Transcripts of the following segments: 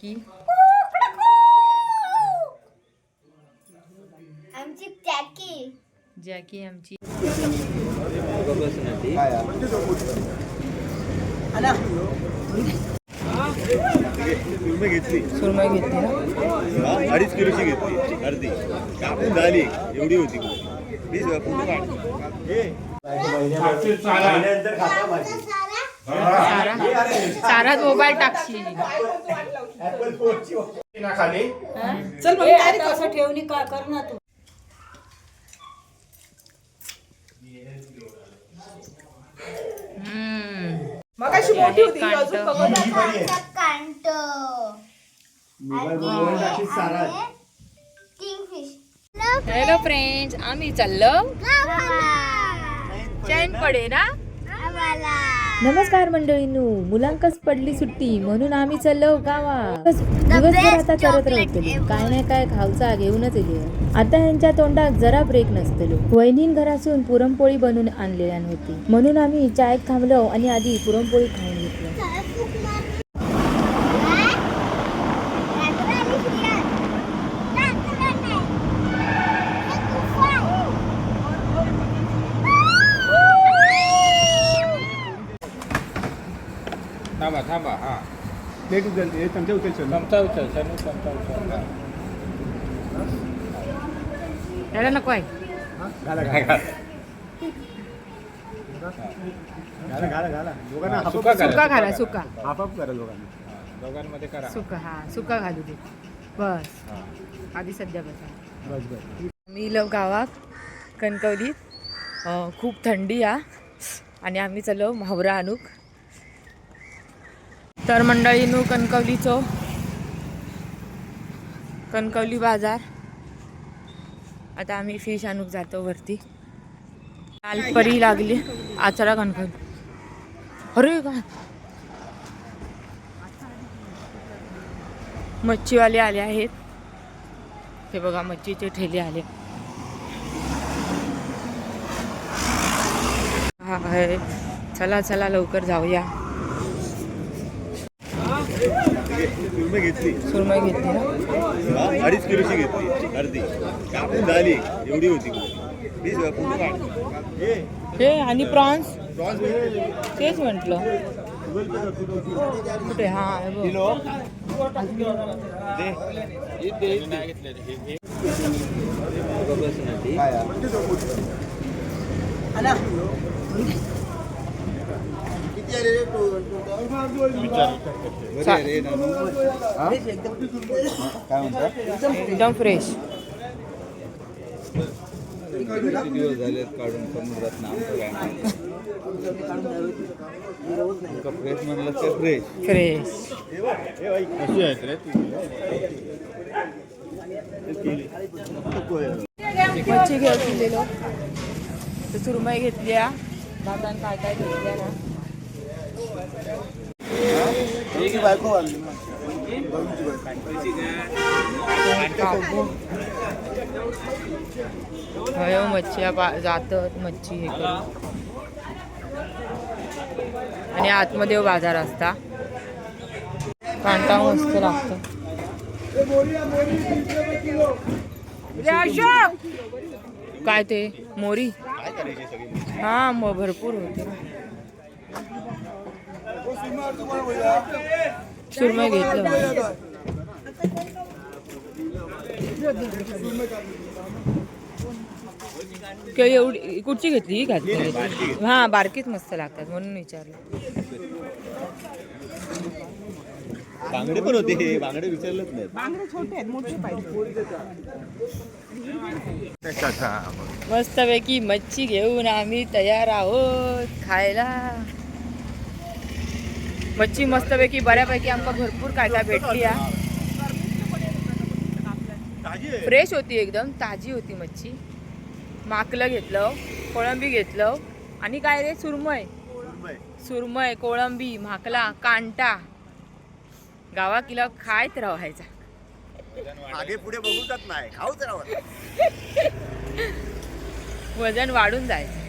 की? आमची टॅकी जॅकी आमची. सुरमई घेतली सुरमई घेतली ना? अडीच किलोची घेतली अर्धी. कापून झाली एवढी होती. हे. महिन्यानंतर खाता भाजी. सारा सारा मोबाईल टाकशी चल मग काय कसं ठेवणी का कर ना तू. मग अशी मोठी होती. अजून. कांट. हॅलो फ्रेंड्स आम्ही चाललो. चैन पडे ना नमस्कार मंडळींनो मुलांकच पडली सुट्टी म्हणून आम्ही चाललो गावा दिवसभर आता करत राहतलो काय नाही काय खाऊचा घेऊनच येले आता यांच्या तोंडात जरा ब्रेक नसतलो. वहिनीन घरासून पुरणपोळी बनवून आणलेल्या होती म्हणून आम्ही चायत थांबलो आणि आधी पुरणपोळी खाऊन घेतली थांबा थांबा हा चमचा उचल याला नको आहे घाला घाला घाला घाला घाला दोघांना हाफ सुका घाला सुका. हाफ हाफ करा दोघांना. हा, दोघांमध्ये करा. सुका हा सुका घालू दे. बस. आधी सध्या बसा. बस बस. मी लव गावात कणकवलीत. अं, खूप थंडी आ. आणि आम्ही चलो म्हावरा आणूक. तर मंडळीनू कणकवलीचो. कणकवली बाजार. आता आम्ही फिश आणूक जातो वरती. लालपरी लागली. आचरा कणकवली. अरे का मच्छीवाले आले आहेत. हे बघा मच्छीचे ठेले आले. हा चला चला लवकर जाऊया. सुरमई घेतली. सुरमई घेतली ना? हा, अडीच किलोची घेतली अर्धी. कापून झाली एवढी होती हे. हे आणि प्रॉन्स. तेच म्हटलं. कुठे? हा हे. किलो. घेतले काय एकदम फ्रेश किती दिवस झालेत काढून समुद्रात ना फ्रेश म्हणलं तर फ्रेश फ्रेश कशी आहेत रे मच्छी घेऊन सुरमई घेतली भातान काय काय घेतल्या ना कापू हयो मच्छी जातात मच्छी हे करून. आणि आतमध्ये बाजार असता. कांटा मस्त लागतो. काय ते? मोरी? हा मग भरपूर होते. सुरमई घेतलं. एवढी कुठची घेतली ही घातली? हा बारकीच मस्त लागतात म्हणून विचारलं. बांगडे पण होते. हे बांगडे विचारलंच नाही बांगडे छोटे आहेत मोठे पाहिजे. मस्तपैकी मच्छी घेऊन आम्ही तयार आहोत खायला. मच्छी मस्तपैकी बऱ्यापैकी आमका भरपूर काय काय भेटली फ्रेश होती एकदम ताजी होती मच्छी. माकलं घेतलं कोळंबी घेतलं. आणि काय रे सुरमय सुरमय कोळंबी माकला कांटा. गावा किलो खायत राहायचा पुढे बघूच नाही खाऊच राहत वजन वाढून जायचं.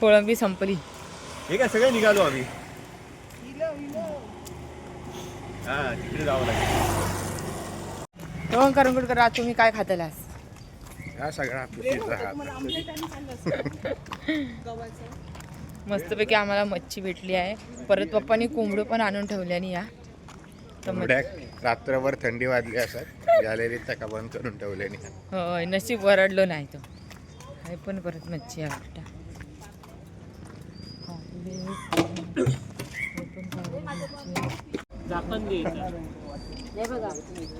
कोळंबी संपली. हे काय सगळे निघालो आम्ही. हा तिकडे जावं लागेल. आज तुम्ही काय खातलास हा सगळा. आपल्या मस्तपैकी आम्हाला मच्छी भेटली आहे. परत पप्पानी कोंबडं पण आणून ठेवल्यानी या. तर मग- रात्रभर थंडी वाजली असत. गॅलरीत त्या बंद करून ठेवल्याने होय नशीब वरडलो नाही तो. आहे पण परत मच्छी आहे वाटतं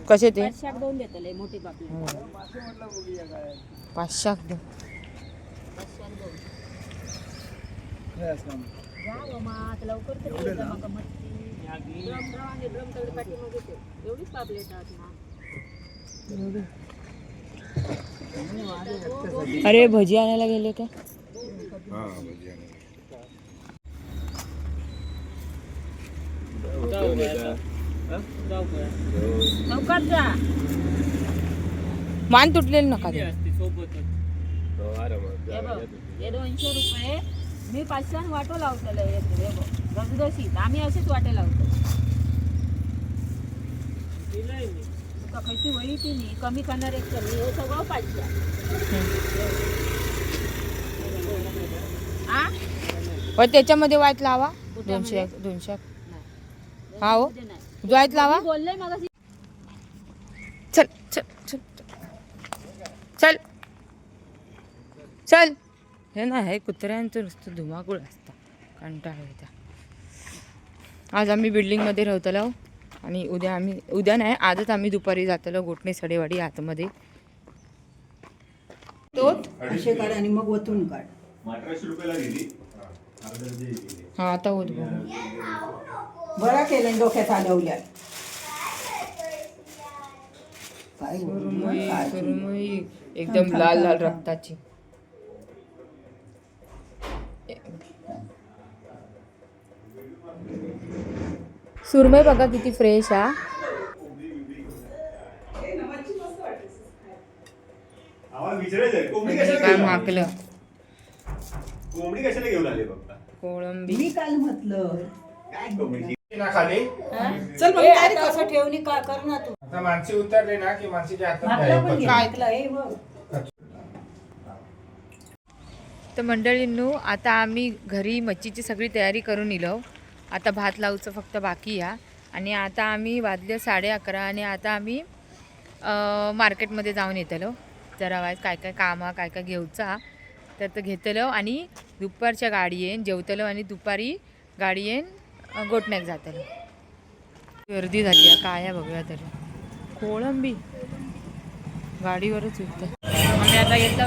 कसे ते? दोन देतले मोठी बापली पाचशाक दोन. एवढीच पापलेट अरे भजी आणायला गेले का? लवकर जा. मान तुटलेलं नका देऊ. हे बघ हे दोनशे रुपये मी वाटो लावतले हे बघ आम्ही असेच वाटे लावतो तुका खयची वळी ती नी कमी करणार एक कमी हे सगळं पाचशे. आ पण त्याच्यामध्ये वाईट लावा. दोनशे दोनशे हा हो. वाईट लावा. चल चल चल चल. चल. हे ना हे कुत्र्यांचं नुसतं धुमाकूळ असतं. कंटाळ येता. आज आम्ही बिल्डिंगमध्ये राहतलो आणि उद्या आम्ही उद्या नाही आजच आम्ही दुपारी जातलो गोटणे सडेवाडी आतमध्ये. तोच असे काढ आणि मग ओतून काढ. अठराशे रुपयाला दिली. अर्धा जे दिली. हा आता होत बरा केलं डोक्यात आलवल्या काय सुरमई सुरमई एकदम लाल लाल रक्ताची. सुरमई बघा किती फ्रेश हा म्हणजे काय? माकलं. कोंबडी कशाला घेऊन आले बाप्पा कोळंबी. मी काल म्हटलं काय कोंबडीची खाली चल मग काय कसं ठेवणी का कर ना तू. आता माणसे उतरले ना की माणसाच्या हातात आपलं पण द्यायला घे. ऐकलं हे बघ. तर मंडळींनो आता आम्ही घरी मच्छीची सगळी तयारी करून इलो. आता भात लावचं फक्त बाकी या. आणि आता आम्ही वाजले साडे अकरा आणि आता आम्ही अं, मार्केटमध्ये जाऊन येतलो. जरा वाज काय काय कामा काय काय घेऊचा तर ते घेतलो. आणि दुपारच्या गाडी येईन जेवतलो आणि दुपारी गाडी येईन. अं, गोटण्याक जातलो. गर्दी झाली आहे काय आहे बघूया तरी. कोळंबी. गाडीवरच उठतं आम्ही आता येत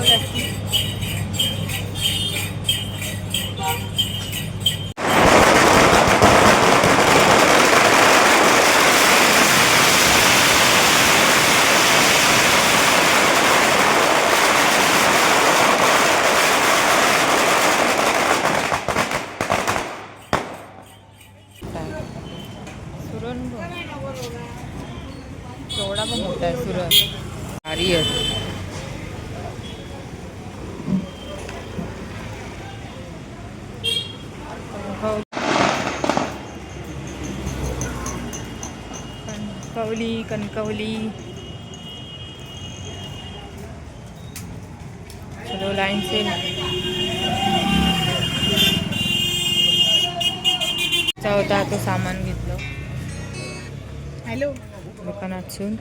केवढा पण मोठा आहे सुरत भारी आहे. कणकवली कणकवली. चलो लाईन से. होता तो सामान घेत हॅलो. दुकानातून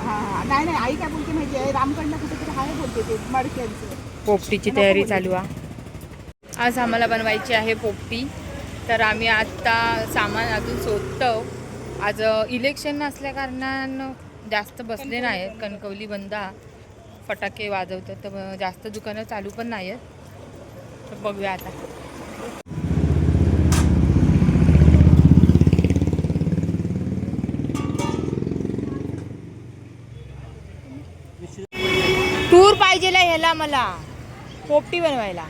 हा नाही नाही आई काय बोलते माहिती आहे? रामकडनं कुठेतरी आहे बोलते ते मडक्यांचं. पोपटीची तयारी चालू आहे आज आम्हाला बनवायची आहे पोपटी. तर आम्ही आत्ता सामान अजून शोधतो आज इलेक्शन कारणानं जास्त बसले नाही आहेत कणकवली बंद. फटाके वाजवतात. तर जास्त दुकानं चालू पण नाही आहेत तर बघूया आता. टूर पाहिजे ह्याला मला. पोपटी बनवायला.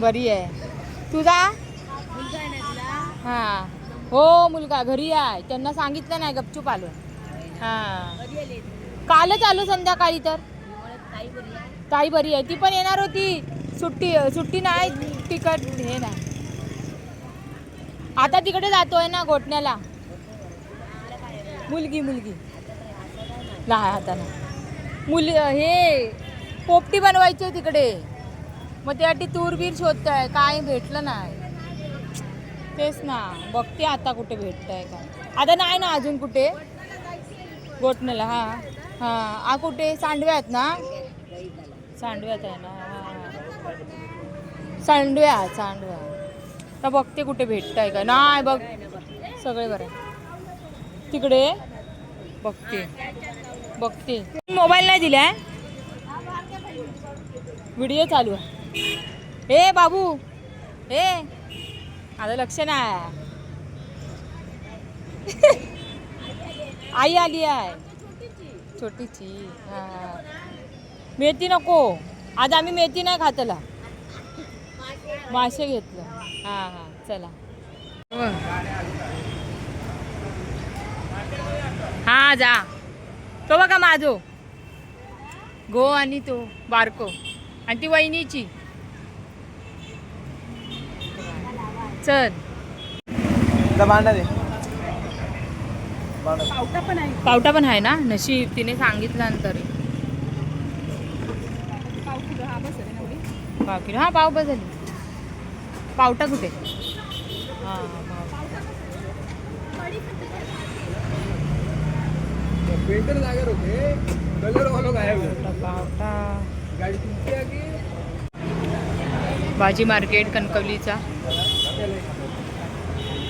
बरी आहे. तुझा? हा. हो मुलगा घरी आहे. त्यांना सांगितलं नाही गपचूप आलो हा. कालच आलो संध्याकाळी तर. ताई बरी आहे. ती पण येणार होती. सुट्टी सुट्टी नाही तिकट हे नाही. आता तिकडे जातोय ना गोठण्याला मुलगी मुलगी. लहान हाताना मुली हे पोपटी बनवायची आहे तिकडे. मग त्यासाठी तूरबीर शोधताय काय भेटलं नाही. तेच ना बघते आता कुठे भेटतंय काय. आता नाही ना अजून कुठे? गोटणला हां हां. आ कुठे? सांडव्यात ना? सांडव्यात आहे ना हां. सांडव्या सांडव्या. तर बघते कुठे भेटतंय का नाही बघ. सगळे बरं. तिकडे? बघते. बघते. मोबाईल नाही दिलाय. व्हिडिओ चालू आहे. ए बाबू. ए आता लक्ष नाही. आई आली आहे. छोटीची. मेथी नको. आज आम्ही मेथी नाही खातला मासे घेतलं. हा हा. चला. हा जा. तो बघा माझो. गो आणि तो. बारको. आणि ती वहिनीची. चल. पावटा पण आहे. पावटा पण आहे ना? नशीब तिने सांगितलं नंतर पाव किलो हा बस आहे ना एवढी. पाव हा हा हा, भाजी मार्केट कणकवलीचा.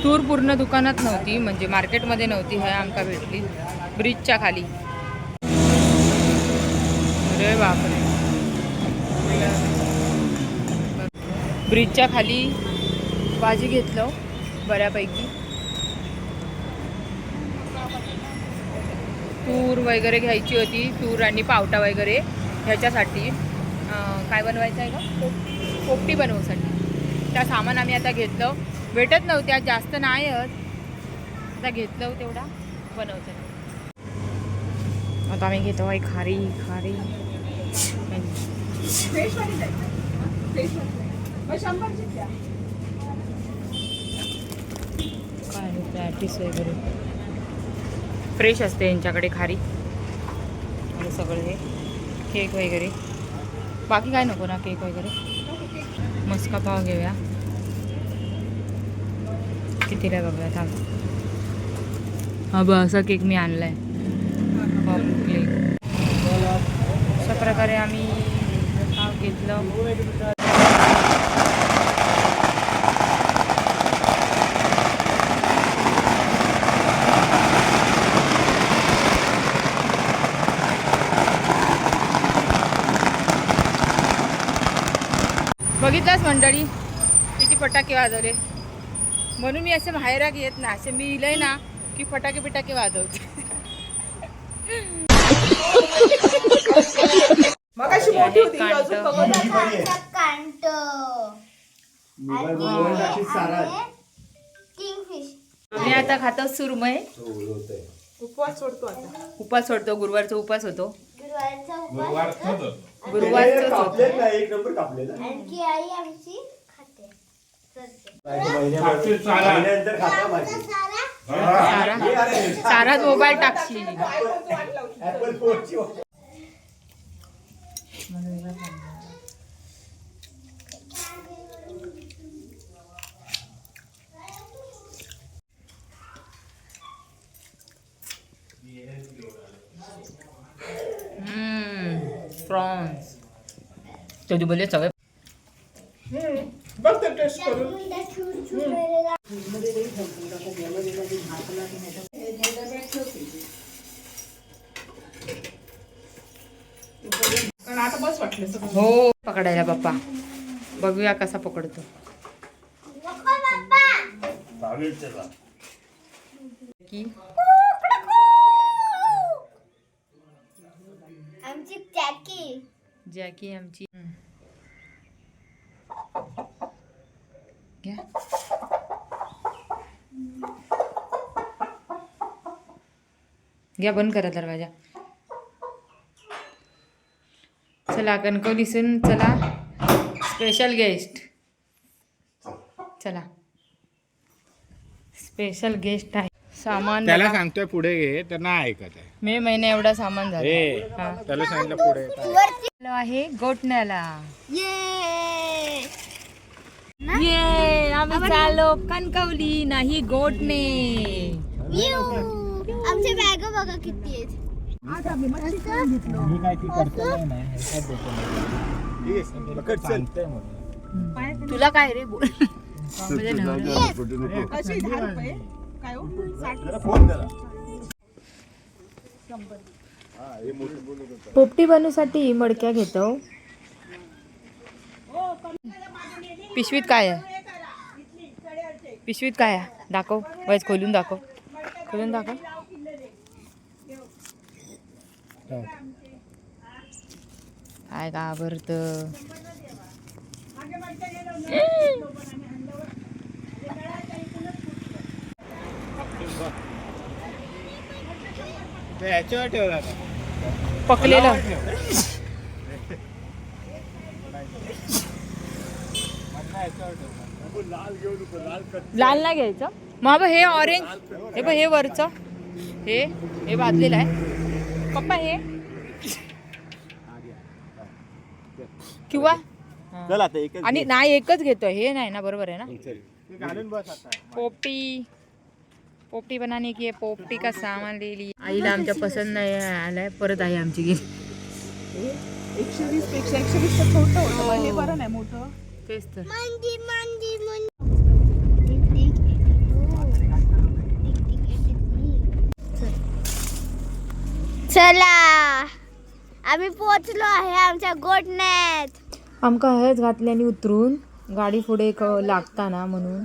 तूर पूर्ण दुकानात नव्हती म्हणजे मार्केटमध्ये नव्हती हे आमका भेटली. ब्रिजच्या खाली. अरे बापरे. ब्रिजच्या खाली भाजी घेतलं बऱ्यापैकी. तूर वगैरे घ्यायची होती तूर आणि पावटा वगैरे ह्याच्यासाठी. काय बनवायचं आहे का? पोप- पोपटी बनवूसाठी. त्या सामान आम्ही आता घेतलं. भेटत नव्हत्या जास्त नाही आता घेतलं तेवढा बनवतो. आता आम्ही घेतो आहे खारी खारी. काय पॅटीस वगैरे? फ्रेश असते यांच्याकडे खारी. आणि सगळं हे केक वगैरे. बाकी काय नको ना केक वगैरे? मस्का पाव घेऊया. कितीला बघूया थांब हा बघ असा केक मी आणलाय. केक अशा प्रकारे आम्ही पाव घेतलं. मंडळी किती फटाके वाजवले. म्हणून मी असे बाहेर येत ना असे मी इलय ना की फटाके बिटाके वाजवते. मग अशी मोठी होती ही अजून कांट. बघत कांट किंगफिश. मी आता खातो सुरमय उपवास सोडतो आता. उपास सोडतो गुरुवारचा उपास होतो. गुरुवारचा उपास गुरुवारचाच होतो. एक नंबर कापलेला आणखी आई आमची खाते. करते. महिन्यानंतर खाता माझी. सारा सारा साराच मोबाईल टाकशी ऍपल फोनची प्रॉन्स तो बोलले सगळे. बघ तर टेस्ट करून. मुंडा छू छू करेगा. कारण आता बस वाटलं सगळं. हो पकडायला बाप्पा. बघूया कसा पकडतो. की आमची टॅकी जॅकी आमची घ्या. घ्या बंद करा दरवाजा. चला कणकवलीसून चला. स्पेशल गेस्ट चला. स्पेशल गेस्ट आहे. सामान त्याला. सांगतोय पुढे घे तर नाही ऐकत आहे. मे महिन्या एवढा सामान झालं. हा. त्याला सांगितलं पुढे येतं. आलो आहे गोटण्याला ये. ये आम्ही चाललो. कणकवली नाही. आमच्या बॅग बघा किती आहेत. तुला काय रे बोल. म्हणजे नवरा. अशी दहा रुपये काय हो? साठ पोपटी बनूसाठी मडक्या घेतो. पिशवीत काय आहे? पिशवीत काय आहे? दाखव. वयस खोलून दाखव. खोलून दाखव. काय घाबरत. ते ह्याच्यावर ठेवला आता. पकलेलं. लाल नाही घ्यायचं. मग हे ऑरेंज हे बघ हे वरचं. हे हे भाजलेलं आहे. पप्पा हे. किंवा चल आता एकच आणि नाही एकच घेतोय. हे नाही ना बरोबर आहे ना? पोपटी. पोपटी बनाने की है, पोपटी का सामान ले ली आईला आमच्या पसंत नाही आलाय परत आई आमची गेली. एकशे वीसपेक्षा एकशे वीस तर छोटं होतं मग हे बरं नाही मोठं तेच तर. चला आम्ही पोहोचलो आहे आमच्या गोठण्यात. आमका हेच घातल्याने उतरून गाडी पुढे क- लागताना म्हणून.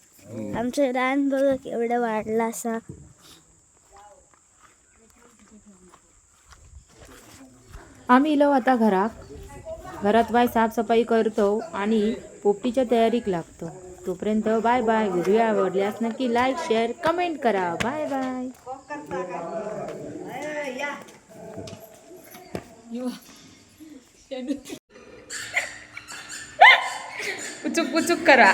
आमचं रान बघा केवढं वाढलं असा. आम्ही इलो आता घरात. घरात बाय साफसफाई करतो आणि पोपटीच्या तयारीक लागतो. तोपर्यंत बाय बाय. व्हिडिओ आवडल्यास नक्की लाईक शेअर कमेंट करा. Bye bye. पुचुक पुचुक करा.